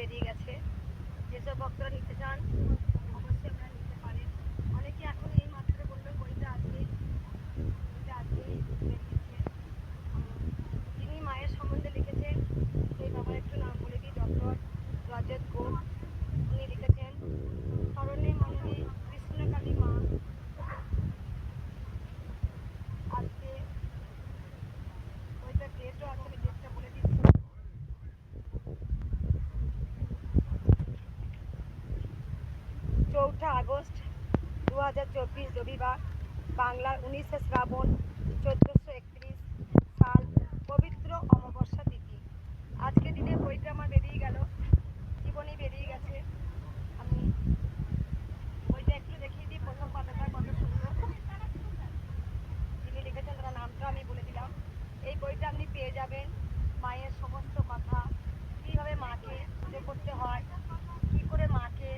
বেরিয়ে গেছে। যেসব ভক্তরা নিতে চান অবশ্যই আপনারা নিতে পারেন। অনেকে এখন আগস্ট দু হাজার চব্বিশ রবিবার বাংলার উনিশে শ্রাবণ চোদ্দোশো একত্রিশ সাল পবিত্র অমাবস্যা তিথি। আজকে দিনে বইটা আমার বেরিয়ে গেল। জীবনী বেরিয়ে গেছে। আমি বইটা একটু দেখিয়ে দিই, প্রথম পাতাটা কত সুন্দর। যিনি লিখেছেন তার নামটা আমি বলে দিলাম। এই বইটা আপনি পেয়ে যাবেন। মায়ের সমস্ত কথা। কীভাবে মাকে পুজো করতে হয় কী করে মাকে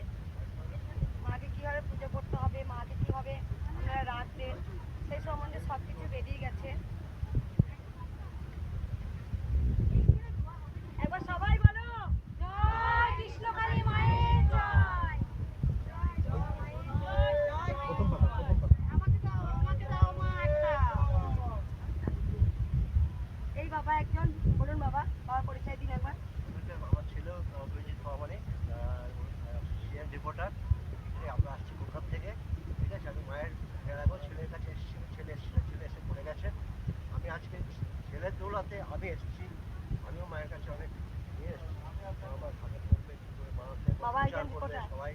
মাকে কীভাবে পুজো করতে হবে মাকে কীভাবে আপনারা রাখবেন সেই সম্বন্ধে সব গেছে। একবার সবাই বলো জয় কৃষ্ণকালী মায়ের জয়। প্রথম পাতা প্রথম পাতা। আমাকে দাও আমাকে দাও মা একটা। এই বাবা একজন বলুন বাবা বাবা পরিচয় দিন একবার। আমার ছেলেও অভিজিৎ ভবানী সিএম রিপোর্টার আমরা আসছি কলকাতা থেকে ঠিক আছে আমি মায়ের এর আগেও ছেলের কাছে এসেছি ছেলে এসেছিল ছেলে এসে পড়ে গেছে আমি আজকে ছেলের দৌলাতে আমি এসেছি আমিও মায়ের কাছে অনেক নিয়ে এসেছি আমার ভালো করবে কি করে বানাতে হবে, সবাই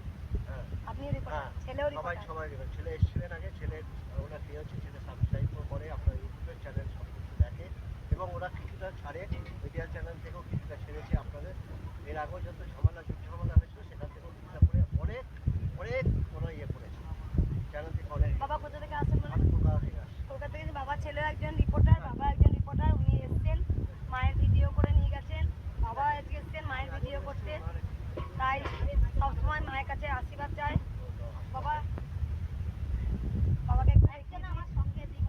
হ্যাঁ। আপনি রিপোর্টার হ্যাঁ, ছেলেও সবাই সবাই দেবেন ছেলে এসেছিলেন আগে ছেলের ওনার বিয়ে হচ্ছে ছেলে সাবস্ক্রাইব করে আপনার ইউটিউবের চ্যানেল সব কিছু দেখে এবং ওরা কিছুটা ছাড়ে মিডিয়া চ্যানেল থেকেও কিছুটা ছেড়েছে আপনাদের। এর আগেও যত ঝামেলা যুদ্ধ ঝামেলা হয়েছিল সেখান থেকেও কিছুটা করে অনেক অনেক ওরা ইয়ে করেছে চ্যানেল থেকে অনেক বাবা কোথা থেকে আসেন বলুন আমি কলকাতা থেকে আসছি কলকাতা থেকে বাবা ছেলে একজন রিপোর্টার বাবা একজন রিপোর্টার উনি এসেছেন মায়ের ভিডিও করে নিয়ে গেছেন বাবা আজকে এসেছেন মায়ের ভিডিও করতে তাই সবসময় মায়ের কাছে আশীর্বাদ চাই বাবা বাবাকে একটু দেখিয়ে দিই।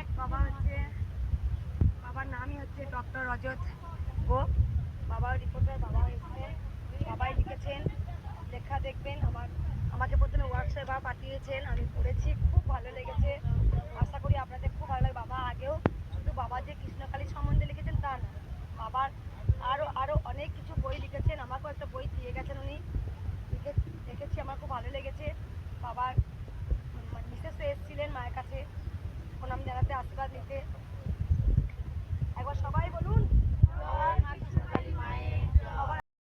এক বাবা হচ্ছে বাবার নামই হচ্ছে ডক্টর রজত গোপ বাবা রিপোর্টার, বাবা এসেছেন বাবাই লিখেছেন, লেখা দেখবেন, আমার, আমাকে প্রথমে হোয়াটসঅ্যাপে পাঠিয়েছেন, আমি পড়েছি, খুব ভালো লেগেছে। আশা করি আপনাদের খুব ভালো লাগে বাবা আগেও শুধু বাবা যে কৃষ্ণকালী সম্বন্ধে লিখেছেন তা না, বাবার আরও আরও অনেক কিছু বই লিখেছেন, আমাকেও একটা বই দিয়ে গেছেন উনি। লিখে, দেখেছি, আমার খুব ভালো লেগেছে। বাবার মিসেস এসেছিলেন মায়ের কাছে। প্রণাম জানাতে, আশীর্বাদ